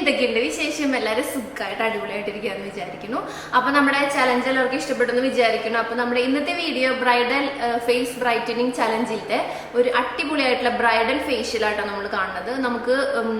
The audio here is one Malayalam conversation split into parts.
എന്തൊക്കെയുണ്ട് വിശേഷം? എല്ലാവരും സുഖമായിട്ട് അടിപൊളിയായിട്ടിരിക്കുകയെന്ന് വിചാരിക്കുന്നു. അപ്പൊ നമ്മുടെ ചലഞ്ച് എല്ലാവർക്കും ഇഷ്ടപ്പെടുന്നു വിചാരിക്കുന്നു. അപ്പൊ നമ്മുടെ ഇന്നത്തെ വീഡിയോ ബ്രൈഡൽ ഫേസ് ബ്രൈറ്റനിങ് ചലഞ്ചിലത്തെ ഒരു അടിപൊളിയായിട്ടുള്ള ബ്രൈഡൽ ഫേഷ്യലായിട്ടാണ് നമ്മൾ കാണുന്നത്. നമുക്ക്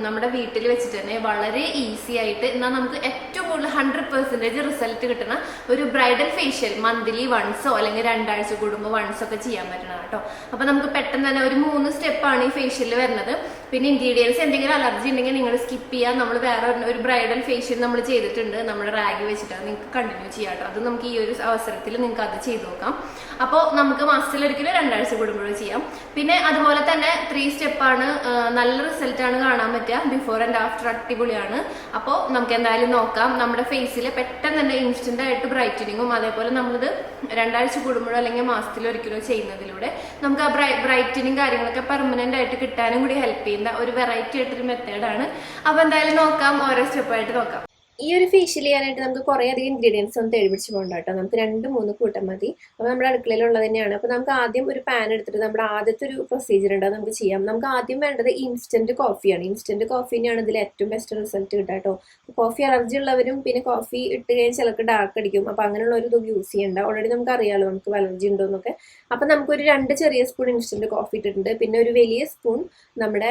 നമ്മുടെ വീട്ടിൽ വെച്ചിട്ട് തന്നെ വളരെ ഈസി ആയിട്ട് എന്നാൽ നമുക്ക് ഏറ്റവും കൂടുതൽ ഹൺഡ്രഡ് പെർസെന്റേജ് റിസൾട്ട് കിട്ടുന്ന ഒരു ബ്രൈഡൽ ഫേഷ്യൽ മന്ത്ലി വൺസോ അല്ലെങ്കിൽ രണ്ടാഴ്ച കൂടുമ്പോൾ വൺസോ ഒക്കെ ചെയ്യാൻ പറ്റണം കേട്ടോ. അപ്പൊ നമുക്ക് പെട്ടെന്ന് തന്നെ ഒരു മൂന്ന് സ്റ്റെപ്പാണ് ഈ ഫേഷ്യലിൽ വരുന്നത്. പിന്നെ ഇൻഗ്രീഡിയൻസ് എന്തെങ്കിലും അലർജി ഉണ്ടെങ്കിൽ നിങ്ങൾ സ്കിപ്പ് ചെയ്യാം. നമ്മൾ വേറെ ഒരു- ബ്രൈഡൽ ഫേഷ്യൽ നമ്മൾ ചെയ്തിട്ടുണ്ട്. നമ്മുടെ റാഗി വെച്ചിട്ട് നിങ്ങൾക്ക് കണ്ടിന്യൂ ചെയ്യാം അത് നമുക്ക് ഈ ഒരു അവസരത്തിൽ നിങ്ങൾക്ക് അത് ചെയ്തു നോക്കാം. അപ്പോൾ നമുക്ക് മാസത്തിലൊരിക്കലും രണ്ടാഴ്ച കൂടുമ്പോഴും ചെയ്യാം. പിന്നെ അതുപോലെ തന്നെ ത്രീ സ്റ്റെപ്പാണ് നല്ല റിസൾട്ടാണ് കാണാൻ പറ്റുക. ബിഫോർ ആൻഡ് ആഫ്റ്റർ അടിപൊളിയാണ്. അപ്പോൾ നമുക്ക് എന്തായാലും നോക്കാം. നമ്മുടെ ഫേസിൽ പെട്ടെന്ന് തന്നെ ഇൻസ്റ്റന്റ് ആയിട്ട് ബ്രൈറ്റനിങ്ങും അതേപോലെ നമ്മളിത് രണ്ടാഴ്ച കൂടുമ്പോഴോ അല്ലെങ്കിൽ മാസത്തിലൊരിക്കലോ ചെയ്യുന്നതിലൂടെ നമുക്ക് ആ ബ്രൈ ബ്രൈറ്റനിങ് കാര്യങ്ങളൊക്കെ പെർമനന്റ് ആയിട്ട് കിട്ടാനും കൂടി ഹെൽപ്പ് ചെയ്യുന്ന ഒരു വെറൈറ്റി ആയിട്ടൊരു മെത്തേഡാണ് അപ്പോൾ എന്തായാലും നോക്കാം ഓരോ സ്റ്റെപ്പായിട്ട് നോക്കാം. ഈ ഒരു ഫേഷ്യൽ ചെയ്യാനായിട്ട് നമുക്ക് കുറേ അധികം ഇൻഗ്രീഡിയൻസ് ഒന്നും തേടി പിടിച്ച് പോകണ്ട കേട്ടോ. നമുക്ക് രണ്ട് മൂന്ന് കൂട്ടം മതി. അപ്പോൾ നമ്മുടെ അടുക്കളയിലുള്ളത് തന്നെയാണ്. അപ്പോൾ നമുക്ക് ആദ്യം ഒരു പാൻ എടുത്തിട്ട് നമ്മുടെ ആദ്യത്തെ ഒരു പ്രൊസീജിയർ ഉണ്ടോ. നമുക്ക് ചെയ്യാം. നമുക്ക് ആദ്യം വേണ്ടത് ഇൻസ്റ്റന്റ് കോഫിയാണ് ഇൻസ്റ്റന്റ് കോഫി തന്നെയാണ് ഇതിൽ ഏറ്റവും ബെസ്റ്റ് റിസൾട്ട് കിട്ടുക കേട്ടോ. കോഫി അലർജി ഉള്ളവരും പിന്നെ കോഫി ഇട്ട് കഴിഞ്ഞാൽ ചിലർക്ക് ഡാർക്ക് അടിക്കും. അപ്പോൾ ഒരു ഇത് യൂസ് ചെയ്യണ്ട. ഓൾറെഡി നമുക്ക് അറിയാമല്ലോ നമുക്ക് അലർജി ഉണ്ടോ എന്നൊക്കെ. നമുക്ക് നമുക്കൊരു രണ്ട് ചെറിയ സ്പൂൺ ഇൻസ്റ്റന്റ് കോഫി ഇട്ടിട്ടുണ്ട്. പിന്നെ ഒരു വലിയ സ്പൂൺ നമ്മുടെ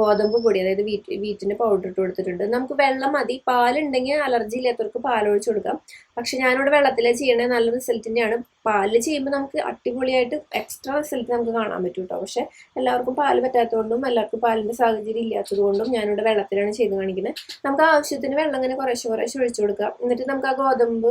ഗോതമ്പ് പൊടി അതായത് വീറ്റ് വീറ്റിന്റെ പൗഡർ ഇട്ട് കൊടുത്തിട്ടുണ്ട്. നമുക്ക് വെള്ളം മതി. പാലുണ്ടെങ്കിൽ അലർജി ഇല്ലാത്തവർക്ക് പാലൊഴിച്ചു കൊടുക്കാം. പക്ഷെ ഞാനിവിടെ വെള്ളത്തിലെ ചെയ്യണേ നല്ല റിസൾട്ടിന്റെയാണ് പാലിൽ ചെയ്യുമ്പോൾ നമുക്ക് അടിപൊളിയായിട്ട് എക്സ്ട്രാ റിസൾട്ട് നമുക്ക് കാണാൻ പറ്റും കേട്ടോ പക്ഷെ എല്ലാവർക്കും പാൽ പറ്റാത്തതുകൊണ്ടും എല്ലാവർക്കും പാലിന്റെ സാഹചര്യം ഇല്ലാത്തത് കൊണ്ടും ഞാനിവിടെ വെള്ളത്തിലാണ് ചെയ്ത് കാണിക്കുന്നത്. നമുക്ക് ആവശ്യത്തിന് വെള്ളം ഇങ്ങനെ കുറേശ്ശെ കുറേശ്ശെ ഒഴിച്ചു കൊടുക്കാം. എന്നിട്ട് നമുക്ക് ആ ഗോതമ്പ്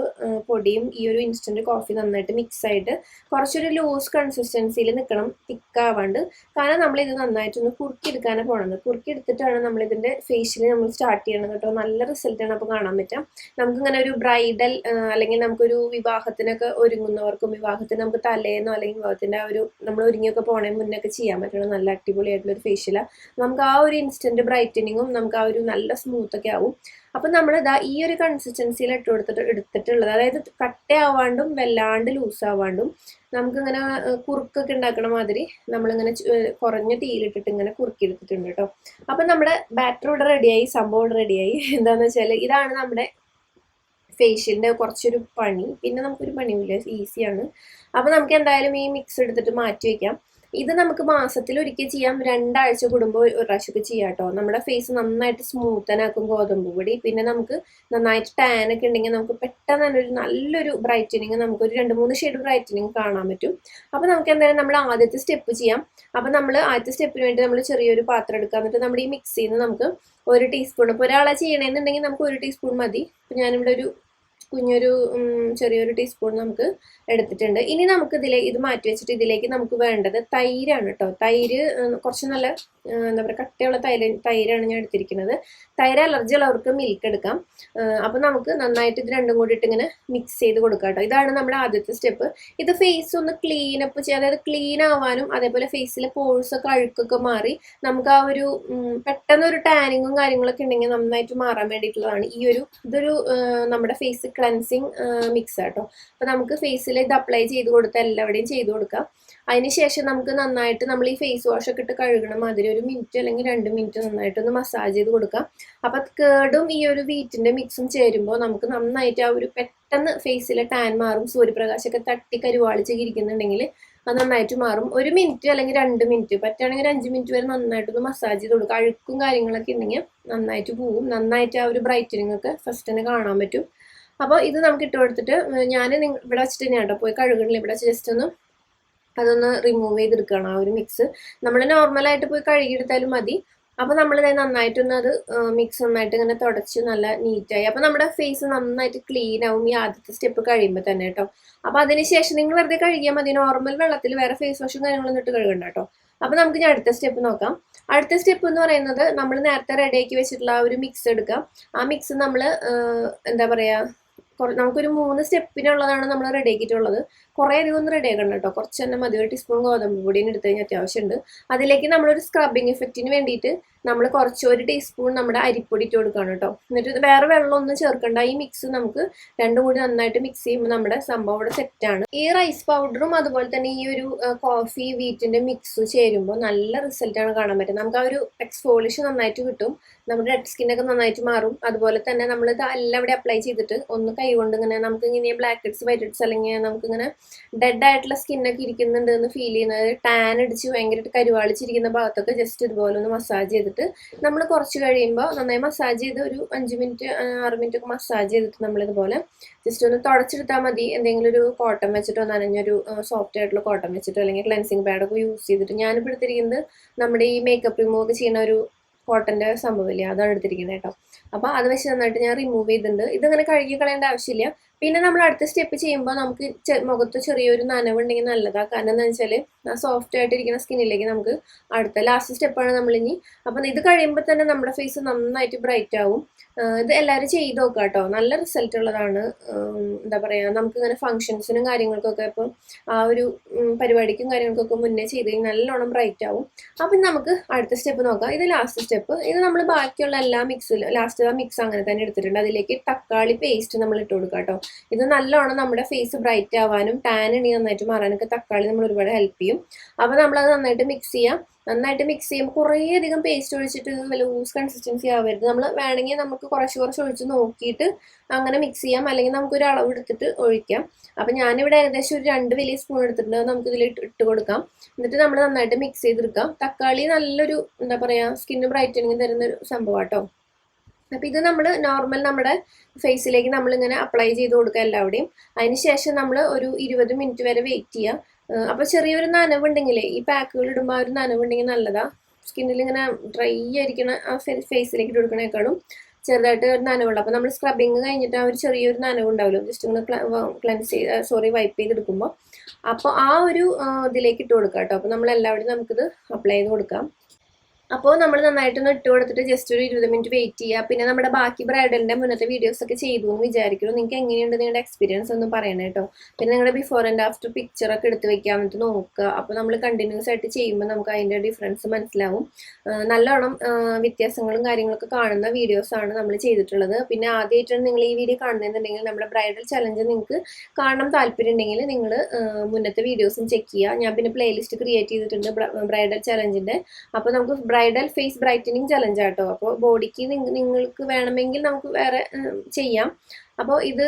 പൊടിയും ഈ ഒരു ഇൻസ്റ്റന്റ് കോഫി നന്നായിട്ട് മിക്സ് ആയിട്ട് കുറച്ചൊരു ലൂസ് കൺസിസ്റ്റൻസിയിൽ നിൽക്കണം തിക്കാവാണ്ട് കാരണം നമ്മൾ ഇത് നന്നായിട്ടൊന്ന് കുറുക്കിയെടുക്കാനാണ് പോണത്. കുറുക്കിയെടുത്തിട്ടാണ് നമ്മൾ ഇതിന്റെ ഫേഷ്യൽ നമ്മൾ സ്റ്റാർട്ട് ചെയ്യണം കേട്ടോ. നല്ല റിസൾട്ടാണ് അപ്പോൾ കാണാൻ പറ്റുക നമുക്കിങ്ങനെ ഒരു ബ്രൈഡൽ അല്ലെങ്കിൽ നമുക്കൊരു വിവാഹത്തിനൊക്കെ ഒരുങ്ങുന്നവർക്കും വിവാഹത്തിന് നമുക്ക് തലേന്നോ അല്ലെങ്കിൽ വിവാഹത്തിന്റെ ആ ഒരു നമ്മൾ ഒരുങ്ങിയൊക്കെ പോണേ മുന്നൊക്കെ ചെയ്യാൻ പറ്റുന്ന നല്ല അടിപൊളിയായിട്ടുള്ള ഒരു ഫേഷ്യലാണ് നമുക്ക് ആ ഒരു ഇൻസ്റ്റന്റ് ബ്രൈറ്റനിങ്ങും നമുക്ക് ആ ഒരു നല്ല സ്മൂത്ത് ഒക്കെ ആവും. അപ്പൊ നമ്മൾ ഇതാ ഈ ഒരു കൺസിസ്റ്റൻസിയിൽ ഇട്ട് കൊടുത്തിട്ട് എടുത്തിട്ടുള്ളത് അതായത് കട്ടയാവാണ്ടും വല്ലാണ്ട് ലൂസ് ആവാണ്ടും നമുക്കിങ്ങനെ കുറുക്കൊക്കെ ഉണ്ടാക്കണ മാതിരി നമ്മളിങ്ങനെ കുറഞ്ഞ തീയിലിട്ടിട്ട് ഇങ്ങനെ കുറുക്കി എടുത്തിട്ടുണ്ട് കേട്ടോ. അപ്പൊ നമ്മുടെ ബാറ്റർ ഇവിടെ റെഡിയായി സംഭവം റെഡിയായി എന്താണെന്ന് വെച്ചാൽ ഇതാണ് നമ്മുടെ ഫേഷ്യലിന്റെ കുറച്ചൊരു പണി. പിന്നെ നമുക്കൊരു പണിയില്ല ഈസിയാണ് അപ്പോൾ നമുക്ക് എന്തായാലും ഈ മിക്സ് എടുത്തിട്ട് മാറ്റി വയ്ക്കാം ഇത് നമുക്ക് മാസത്തിൽ ഒരിക്കൽ ചെയ്യാം. രണ്ടാഴ്ച കൂടുമ്പോൾ ഒരു പ്രാവശ്യമൊക്കെ ചെയ്യാം കേട്ടോ നമ്മുടെ ഫേസ് നന്നായിട്ട് സ്മൂത്തനാക്കും ഗോതമ്പ് പൊടി. പിന്നെ നമുക്ക് നന്നായിട്ട് ടാൻ ഒക്കെ ഉണ്ടെങ്കിൽ നമുക്ക് പെട്ടെന്ന് തന്നെ ഒരു നല്ലൊരു ബ്രൈറ്റനിങ് നമുക്ക് ഒരു രണ്ട് മൂന്ന് ഷെയ്ഡ് ബ്രൈറ്റനിങ് കാണാൻ പറ്റും. അപ്പോൾ നമുക്ക് എന്തായാലും നമ്മൾ ആദ്യത്തെ സ്റ്റെപ്പ് ചെയ്യാം. അപ്പോൾ നമ്മൾ ആദ്യത്തെ സ്റ്റെപ്പിന് വേണ്ടി നമ്മൾ ചെറിയൊരു പാത്രം എടുക്കുക എന്നിട്ട് നമ്മുടെ ഈ മിക്സിയിൽ നിന്ന് നമുക്ക് ഒരു ടീസ്പൂൺ ഇപ്പോൾ ഒരാളെ ചെയ്യണമെന്നുണ്ടെങ്കിൽ നമുക്ക് ഒരു ടീസ്പൂൺ മതി. ഇപ്പം ഞാനിവിടെ ഒരു കുഞ്ഞൊരു ചെറിയൊരു ടീസ്പൂൺ നമുക്ക് എടുത്തിട്ടുണ്ട്. ഇനി നമുക്ക് ഇതിലെ ഇത് മാറ്റി വെച്ചിട്ട് ഇതിലേക്ക് നമുക്ക് വേണ്ടത് തൈരാണ് കേട്ടോ തൈര് കുറച്ച് നല്ല എന്താ പറയുക കട്ടയുള്ള തൈര് തൈരാണ് ഞാൻ എടുത്തിരിക്കുന്നത്. തൈര് അലർജി ഉള്ളവർക്ക് മിൽക്ക് എടുക്കാം. അപ്പോൾ നമുക്ക് നന്നായിട്ട് ഇത് രണ്ടും കൂടി ഇട്ട് ഇങ്ങനെ മിക്സ് ചെയ്ത് കൊടുക്കാം കേട്ടോ ഇതാണ് നമ്മുടെ ആദ്യത്തെ സ്റ്റെപ്പ് ഇത് ഫേസ് ഒന്ന് ക്ലീൻ അപ്പ് ചെയ്യുക അതായത് ക്ലീൻ ആവാനും അതേപോലെ ഫേസിലെ പോഴ്സ് ഒക്കെ അഴുക്കൊക്കെ മാറി നമുക്ക് ആ ഒരു പെട്ടെന്ന് ഒരു ടാനിങ്ങും കാര്യങ്ങളൊക്കെ ഉണ്ടെങ്കിൽ നന്നായിട്ട് മാറാൻ വേണ്ടിയിട്ടുള്ളതാണ് ഈ ഒരു ഇതൊരു നമ്മുടെ ഫേസ് ക്ലൻസിങ് മിക്സ് കേട്ടോ അപ്പം നമുക്ക് ഫേസിൽ ഇത് അപ്ലൈ ചെയ്ത് കൊടുത്ത് എല്ലാവിടെയും ചെയ്ത് കൊടുക്കാം. അതിനുശേഷം നമുക്ക് നന്നായിട്ട് നമ്മൾ ഈ ഫേസ് വാഷ് ഒക്കെ ഇട്ട് കഴുകണ മാതിരി ഒരു മിനിറ്റ് അല്ലെങ്കിൽ രണ്ട് മിനിറ്റ് നന്നായിട്ട് ഒന്ന് മസാജ് ചെയ്ത് കൊടുക്കാം. അപ്പം കേടും ഈ ഒരു വീറ്റിന്റെ മിക്സും ചേരുമ്പോൾ നമുക്ക് നന്നായിട്ട് ആ ഒരു പെട്ടെന്ന് ഫേസിലെ ടാൻ മാറും സൂര്യപ്രകാശമൊക്കെ തട്ടി കരുവാളിച്ച് ഇരിക്കുന്നുണ്ടെങ്കിൽ അത് നന്നായിട്ട് മാറും. ഒരു മിനിറ്റ് അല്ലെങ്കിൽ രണ്ട് മിനിറ്റ് പറ്റുകയാണെങ്കിൽ അഞ്ച് മിനിറ്റ് വരെ നന്നായിട്ടൊന്ന് മസാജ് ചെയ്ത് കൊടുക്കുക അഴുക്കും കാര്യങ്ങളൊക്കെ ഉണ്ടെങ്കിൽ നന്നായിട്ട് പോവും. നന്നായിട്ട് ആ ഒരു ബ്രൈറ്റനിങ് ഒക്കെ ഫസ്റ്റ് തന്നെ കാണാൻ പറ്റും. അപ്പോൾ ഇത് നമുക്ക് ഇട്ട് കൊടുത്തിട്ട് ഞാൻ ഇവിടെ വെച്ചിട്ട് തന്നെയാണ് കേട്ടോ. പോയി കഴുകണില്ല. ഇവിടെ ജസ്റ്റ് ഒന്ന് അതൊന്ന് റിമൂവ് ചെയ്തെടുക്കണം ആ ഒരു മിക്സ് നമ്മൾ നോർമലായിട്ട് പോയി കഴുകിയെടുത്താലും മതി. അപ്പോൾ നമ്മൾ നന്നായിട്ടൊന്ന് അത് മിക്സ് നന്നായിട്ട് ഇങ്ങനെ തുടച്ച് നല്ല നീറ്റായി അപ്പോൾ നമ്മുടെ ഫേസ് നന്നായിട്ട് ക്ലീൻ ആവും ഈ ആദ്യത്തെ സ്റ്റെപ്പ് കഴിയുമ്പോൾ തന്നെ കേട്ടോ. അപ്പോൾ അതിനുശേഷം നിങ്ങൾ വെറുതെ കഴുകിയാൽ മതി. നോർമൽ വെള്ളത്തിൽ വേറെ ഫേസ് വാഷും കാര്യങ്ങളൊന്നും ഇട്ട് കഴുകണ്ട കേട്ടോ. അപ്പോൾ നമുക്ക് ഇനി അടുത്ത സ്റ്റെപ്പ് നോക്കാം. അടുത്ത സ്റ്റെപ്പ് എന്ന് പറയുന്നത് നമ്മൾ നേരത്തെ റെഡിയാക്കി വെച്ചിട്ടുള്ള ആ ഒരു മിക്സ് എടുക്കാം. ആ മിക്സ് നമ്മൾ എന്താ പറയുക നമുക്കൊരു മൂന്ന് സ്റ്റെപ്പിനുള്ളതാണ് നമ്മൾ റെഡി ആക്കിയിട്ടുള്ളത്. കുറേ അധികം ഒന്ന് റെഡി ആക്കണം കേട്ടോ കുറച്ച് തന്നെ മതി. ഒരു ടീസ്പൂൺ ഗോതമ്പ് പൊടിയും എടുത്ത് കഴിഞ്ഞാൽ അത്യാവശ്യമുണ്ട് അതിലേക്ക് നമ്മളൊരു സ്ക്രബിങ് എഫക്റ്റിന് വേണ്ടിയിട്ട് നമ്മൾ കുറച്ച് ഒരു ടീസ്പൂൺ നമ്മുടെ അരിപ്പൊടി ഇട്ട് കൊടുക്കണം കേട്ടോ. എന്നിട്ട് വേറെ വെള്ളമൊന്നും ചേർക്കണ്ട. ഈ മിക്സ് നമുക്ക് രണ്ടും കൂടി നന്നായിട്ട് മിക്സ് ചെയ്യുമ്പോൾ നമ്മുടെ സംഭവം ഇവിടെ സെറ്റാണ് ഈ റൈസ് പൗഡറും അതുപോലെ തന്നെ ഈ ഒരു കോഫി വീറ്റിന്റെ മിക്സ് ചേരുമ്പോൾ നല്ല റിസൾട്ടാണ് കാണാൻ പറ്റുന്നത്. നമുക്ക് ആ ഒരു എക്സ്ഫോളിഷ് നന്നായിട്ട് കിട്ടും. നമ്മുടെ റെഡ് സ്കിന്നൊക്കെ നന്നായിട്ട് മാറും. അതുപോലെ തന്നെ നമ്മൾ എല്ലാം ഇവിടെ അപ്ലൈ ചെയ്തിട്ട് ഒന്ന് കൈ കൊണ്ട് ഇങ്ങനെ നമുക്ക് ഇങ്ങനെ ബ്ലാക്ക് ഹെഡ്സ് വൈറ്റ് ഹെഡ്സ് അല്ലെങ്കിൽ നമുക്ക് ഇങ്ങനെ ഡെഡ് ആയിട്ടുള്ള സ്കിന്നൊക്കെ ഇരിക്കുന്നുണ്ട് എന്ന് ഫീൽ ചെയ്യുന്നത്. ടാൻ അടിച്ച് ഭയങ്കരമായിട്ട് കരുവാളിച്ചിരിക്കുന്ന ഭാഗത്തൊക്കെ ജസ്റ്റ് ഇതുപോലെ ഒന്ന് മസാജ് ചെയ്തിട്ട് നമ്മൾ കുറച്ച് കഴിയുമ്പോൾ നന്നായി മസാജ് ചെയ്ത് ഒരു അഞ്ച് മിനിറ്റ് ആറ് മിനിറ്റ് ഒക്കെ മസാജ് ചെയ്തിട്ട് നമ്മളിതുപോലെ ജസ്റ്റ് ഒന്ന് തുടച്ചെടുത്താൽ മതി. എന്തെങ്കിലും ഒരു കോട്ടൺ വെച്ചിട്ടോ നനഞ്ഞൊരു സോഫ്റ്റ് ആയിട്ടുള്ള കോട്ടൺ വെച്ചിട്ടോ അല്ലെങ്കിൽ ക്ലെൻസിങ് പാഡൊക്കെ യൂസ് ചെയ്തിട്ട് ഞാനിപ്പോൾ എടുത്തിരിക്കുന്നത് നമ്മുടെ ഈ മേക്കപ്പ് റിമൂവ് ഒക്കെ ചെയ്യുന്ന ഒരു കോട്ടന്റെ സംഭവമില്ല അതാണ് എടുത്തിരിക്കുന്നത് കേട്ടോ. അപ്പോൾ അത് വെച്ച് നന്നായിട്ട് ഞാൻ റിമൂവ് ചെയ്തിട്ടുണ്ട്. ഇതങ്ങനെ കഴുകി കളയേണ്ട ആവശ്യമില്ല. പിന്നെ നമ്മൾ അടുത്ത സ്റ്റെപ്പ് ചെയ്യുമ്പോൾ നമുക്ക് മുഖത്ത് ചെറിയൊരു നനവുണ്ടെങ്കിൽ നല്ലതാണ് കാരണം എന്താ വെച്ചാൽ ആ സോഫ്റ്റ് ആയിട്ടിരിക്കുന്ന സ്കിന്നിലേക്ക് നമുക്ക് അടുത്ത ലാസ്റ്റ് സ്റ്റെപ്പാണ് നമ്മളിനി അപ്പം ഇത് കഴിയുമ്പോൾ തന്നെ നമ്മുടെ ഫേസ് നന്നായിട്ട് ബ്രൈറ്റ് ആവും. ഇത് എല്ലാവരും ചെയ്ത് നോക്കുക കേട്ടോ നല്ല റിസൾട്ട് ഉള്ളതാണ്. എന്താ പറയുക നമുക്ക് ഇങ്ങനെ ഫങ്ഷൻസിനും കാര്യങ്ങൾക്കൊക്കെ ഇപ്പം ആ ഒരു പരിപാടിക്കും കാര്യങ്ങൾക്കൊക്കെ മുന്നേ ചെയ്ത് കഴിഞ്ഞാൽ നല്ലോണം ബ്രൈറ്റ് ആവും. അപ്പം നമുക്ക് അടുത്ത സ്റ്റെപ്പ് നോക്കാം. ഇത് ലാസ്റ്റ് സ്റ്റെപ്പ് ഇത് നമ്മൾ ബാക്കിയുള്ള എല്ലാ മിക്സിലും ലാസ്റ്റ് ആ മിക്സ് അങ്ങനെ തന്നെ എടുത്തിട്ടുണ്ട്. അതിലേക്ക് തക്കാളി പേസ്റ്റ് നമ്മൾ ഇട്ട് കൊടുക്കുക കേട്ടോ ഇത് നല്ലോണം നമ്മുടെ ഫേസ് ബ്രൈറ്റ് ആവാനും ടാൻ ഇണി നന്നായിട്ട് മാറാനൊക്കെ തക്കാളി നമ്മൾ ഒരുപാട് ഹെൽപ്പ് ചെയ്യും. അപ്പോൾ നമ്മളത് നന്നായിട്ട് മിക്സ് ചെയ്യാം. നന്നായിട്ട് മിക്സ് ചെയ്യുമ്പോൾ കുറേ അധികം പേസ്റ്റ് ഒഴിച്ചിട്ട് ഇത് ലൂസ് കൺസിസ്റ്റൻസി ആവരുത്. നമ്മൾ വേണമെങ്കിൽ നമുക്ക് കുറച്ച് കുറച്ച് ഒഴിച്ച് നോക്കിയിട്ട് അങ്ങനെ മിക്സ് ചെയ്യാം. അല്ലെങ്കിൽ നമുക്കൊരു അളവ് എടുത്തിട്ട് ഒഴിക്കാം. അപ്പം ഞാനിവിടെ ഏകദേശം ഒരു രണ്ട് വലിയ സ്പൂൺ എടുത്തിട്ടുണ്ട്. നമുക്ക് ഇതിൽ ഇട്ട് കൊടുക്കാം. എന്നിട്ട് നമ്മൾ നന്നായിട്ട് മിക്സ് ചെയ്തെടുക്കാം. തക്കാളി നല്ലൊരു എന്താ പറയുക സ്കിന്ന് ബ്രൈറ്റനിങ് തരുന്നൊരു സംഭവം കേട്ടോ അപ്പം ഇത് നമ്മൾ നോർമൽ നമ്മുടെ ഫേസിലേക്ക് നമ്മളിങ്ങനെ അപ്ലൈ ചെയ്ത് കൊടുക്കുക എല്ലാവിടെയും അതിന് ശേഷം നമ്മൾ ഒരു ഇരുപത് മിനിറ്റ് വരെ വെയിറ്റ് ചെയ്യുക അപ്പോൾ ചെറിയൊരു നനവുണ്ടെങ്കിൽ ഈ പാക്കുകൾ ഇടുമ്പോൾ ആ ഒരു നനവുണ്ടെങ്കിൽ നല്ലതാ. സ്കിന്നിൽ ഇങ്ങനെ ഡ്രൈ ആയിരിക്കണ ആ ഫേസിലേക്ക് കൊടുക്കണേക്കാളും ചെറുതായിട്ട് ഒരു നനവുള്ളൂ. അപ്പോൾ നമ്മൾ സ്ക്രബിങ് കഴിഞ്ഞിട്ട് ആ ഒരു ചെറിയൊരു നനവ് ഉണ്ടാവുമല്ലോ ജസ്റ്റ് ഇങ്ങനെ ക്ലൻസ് ചെയ്ത് സോറി വൈപ്പ് ചെയ്തെടുക്കുമ്പോൾ അപ്പോൾ ആ ഒരു ഇതിലേക്ക് ഇട്ട് കൊടുക്കാം കേട്ടോ അപ്പോൾ നമ്മൾ എല്ലാവരും നമുക്കിത് അപ്ലൈ ചെയ്ത് കൊടുക്കാം. അപ്പോൾ നമ്മൾ നന്നായിട്ടൊന്ന് ഇട്ട് കൊടുത്തിട്ട് ജസ്റ്റ് ഒരു ഇരുപത് മിനിറ്റ് വെയിറ്റ് ചെയ്യുക പിന്നെ നമ്മുടെ ബാക്കി ബ്രൈഡലിന്റെ മുന്നത്തെ വീഡിയോസ് ഒക്കെ ചെയ്തു എന്ന് വിചാരിക്കുന്നു. നിങ്ങൾക്ക് എങ്ങനെയുണ്ട് നിങ്ങളുടെ എക്സ്പീരിയൻസ് ഒന്ന് പറയണേ കേട്ടോ പിന്നെ നിങ്ങളുടെ ബിഫോർ ആൻഡ് ആഫ്റ്റർ പിക്ചർ ഒക്കെ എടുത്ത് വെക്കാൻ എന്നിട്ട് നോക്കുക അപ്പോൾ നമ്മൾ കണ്ടിന്യൂസ് ആയിട്ട് ചെയ്യുമ്പോൾ നമുക്ക് അതിന്റെ ഡിഫറൻസ് മനസ്സിലാവും. നല്ലോണം വ്യത്യാസങ്ങളും കാര്യങ്ങളൊക്കെ കാണുന്ന വീഡിയോസാണ് നമ്മൾ ചെയ്തിട്ടുള്ളത്. പിന്നെ ആദ്യമായിട്ടാണ് നിങ്ങൾ ഈ വീഡിയോ കാണുന്നതെന്നുണ്ടെങ്കിൽ നമ്മുടെ ബ്രൈഡൽ ചലഞ്ച് നിങ്ങൾക്ക് കാണണം താല്പര്യം ഉണ്ടെങ്കിൽ നിങ്ങൾ മുന്നത്തെ വീഡിയോസും ചെക്ക് ചെയ്യുക ഞാൻ പിന്നെ പ്ലേലിസ്റ്റ് ക്രിയേറ്റ് ചെയ്തിട്ടുണ്ട് ബ്രൈഡൽ ചലഞ്ചിന്റെ അപ്പോൾ നമുക്ക് ബ്രൈഡൽ ഫേസ് ബ്രൈറ്റനിങ് ചലഞ്ച് ആട്ടോ. അപ്പോൾ ബോഡിക്ക് നിങ്ങൾക്ക് വേണമെങ്കിൽ നമുക്ക് വേറെ ചെയ്യാം. അപ്പോൾ ഇത്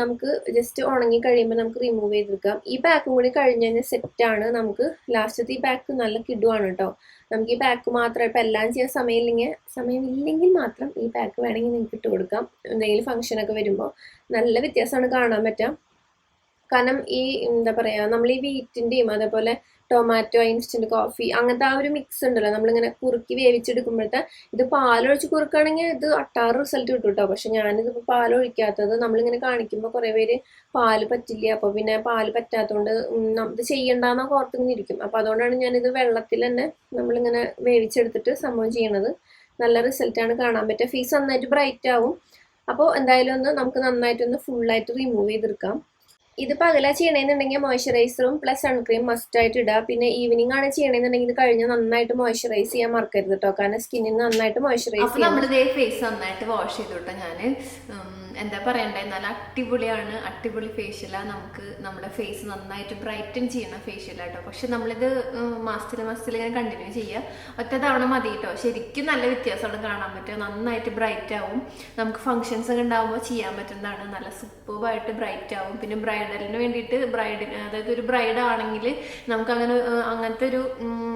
നമുക്ക് ജസ്റ്റ് ഉണങ്ങി കഴിയുമ്പോൾ നമുക്ക് റിമൂവ് ചെയ്തെടുക്കാം. ഈ പാക്കും കൂടി കഴിഞ്ഞ് കഴിഞ്ഞാൽ സെറ്റാണ് നമുക്ക് ലാസ്റ്റത്തെ ഈ പാക്ക് നല്ല കിടുവാണ് കേട്ടോ നമുക്ക് ഈ പാക്ക് മാത്രം ഇപ്പം എല്ലാം ചെയ്യാൻ സമയമില്ലെങ്കിൽ സമയമില്ലെങ്കിൽ മാത്രം ഈ പാക്ക് വേണമെങ്കിൽ നിങ്ങൾക്ക് ഇട്ട് കൊടുക്കാം. എന്തെങ്കിലും ഫംഗ്ഷനൊക്കെ വരുമ്പോൾ നല്ല വ്യത്യാസമാണ് കാണാൻ പറ്റുക കാരണം ഈ എന്താ പറയുക നമ്മൾ ഈ വീറ്റിന്റെയും അതേപോലെ ടൊമാറ്റോ ഇൻസ്റ്റന്റ് കോഫി അങ്ങനത്തെ ആ ഒരു മിക്സ് ഉണ്ടല്ലോ. നമ്മളിങ്ങനെ കുറുക്കി വേവിച്ചെടുക്കുമ്പോഴത്തെ ഇത് പാലൊഴിച്ച് കുറുക്കുകയാണെങ്കിൽ ഇത് അട്ടാറ് റിസൾട്ട് കിട്ടും കേട്ടോ. പക്ഷെ ഞാനിതിപ്പോൾ പാലൊഴിക്കാത്തത് നമ്മളിങ്ങനെ കാണിക്കുമ്പോൾ കുറേ പേര് പാൽ പറ്റില്ല അപ്പോൾ പിന്നെ പാൽ പറ്റാത്തതുകൊണ്ട് ഇത് ചെയ്യണ്ടെന്നൊക്കെ ഓർത്തിങ്ങനെ ഇരിക്കും. അപ്പോൾ അതുകൊണ്ടാണ് ഞാനിത് വെള്ളത്തിൽ തന്നെ നമ്മളിങ്ങനെ വേവിച്ചെടുത്തിട്ട് സംഭവം ചെയ്യണത്. നല്ല റിസൾട്ടാണ് കാണാൻ പറ്റുക. ഫീസ് നന്നായിട്ട് ബ്രൈറ്റ് ആവും. അപ്പോൾ എന്തായാലും ഒന്ന് നമുക്ക് നന്നായിട്ടൊന്ന് ഫുള്ളായിട്ട് റിമൂവ് ചെയ്തെടുക്കാം. ഇത് പകല ചെയ്യണമെന്നുണ്ടെങ്കിൽ മോയ്സ്ചറൈസറും പ്ലസ് സൺക്രീം മസ്റ്റ് ആയിട്ട് ഇടുക പിന്നെ ഈവനിങ് ആണ് ചെയ്യണമെന്നുണ്ടെങ്കിൽ ഇത് കഴിഞ്ഞ് നന്നായിട്ട് മോയ്സ്ചറൈസ് ചെയ്യാൻ മറക്കരുത് കേട്ടോ കാരണം സ്കിന്നിന് നന്നായിട്ട് മോയ്സ്ചറൈസ് ചെയ്യാം ഫേസ് നന്നായിട്ട് വാഷ് ചെയ്തോട്ടെ ഉം, എന്താ പറയണ്ടേ നല്ല അടിപൊളിയാണ് അടിപൊളി ഫേഷ്യലാണ് നമുക്ക് നമ്മുടെ ഫേസ് നന്നായിട്ട് ബ്രൈറ്റൻ ചെയ്യണ ഫേഷ്യലാട്ടോ പക്ഷെ നമ്മളിത് മാസത്തിൽ മാസത്തിൽ ഇങ്ങനെ കണ്ടിന്യൂ ചെയ്യുക ഒറ്റ തവണ മതി കേട്ടോ ശരിക്കും നല്ല വ്യത്യാസമാണ് കാണാൻ പറ്റുക നന്നായിട്ട് ബ്രൈറ്റ് ആവും. നമുക്ക് ഫങ്ഷൻസ് ഒക്കെ ഉണ്ടാകുമ്പോൾ ചെയ്യാൻ പറ്റുന്നതാണ്. നല്ല സൂപ്പർബായിട്ട് ബ്രൈറ്റ് ആവും. പിന്നെ ബ്രൈഡലിന് വേണ്ടിയിട്ട് ബ്രൈഡിന് അതായത് ഒരു ബ്രൈഡ് ആണെങ്കിൽ നമുക്ക് അങ്ങനെ അങ്ങനത്തെ ഒരു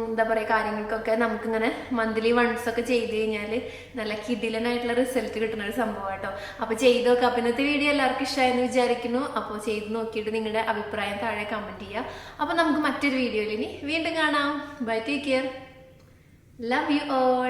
എന്താ പറയുക കാര്യങ്ങൾക്കൊക്കെ നമുക്കിങ്ങനെ മന്ത്ലി വൺസ് ഒക്കെ ചെയ്ത് കഴിഞ്ഞാൽ നല്ല കിടിലനായിട്ടുള്ള റിസൾട്ട് കിട്ടുന്ന ഒരു സംഭവം കേട്ടോ അപ്പോൾ ചെയ്ത് നോക്കാം. അപ്പം ഇന്നത്തെ വീഡിയോ എല്ലാവർക്കും ഇഷ്ടമായെന്ന് വിചാരിക്കുന്നു. അപ്പോൾ ചെയ്ത് നോക്കിയിട്ട് നിങ്ങളുടെ അഭിപ്രായം താഴെ കമന്റ് ചെയ്യുക. അപ്പോൾ നമുക്ക് മറ്റൊരു വീഡിയോയിൽ ഇനി വീണ്ടും കാണാം. Bye take care love you all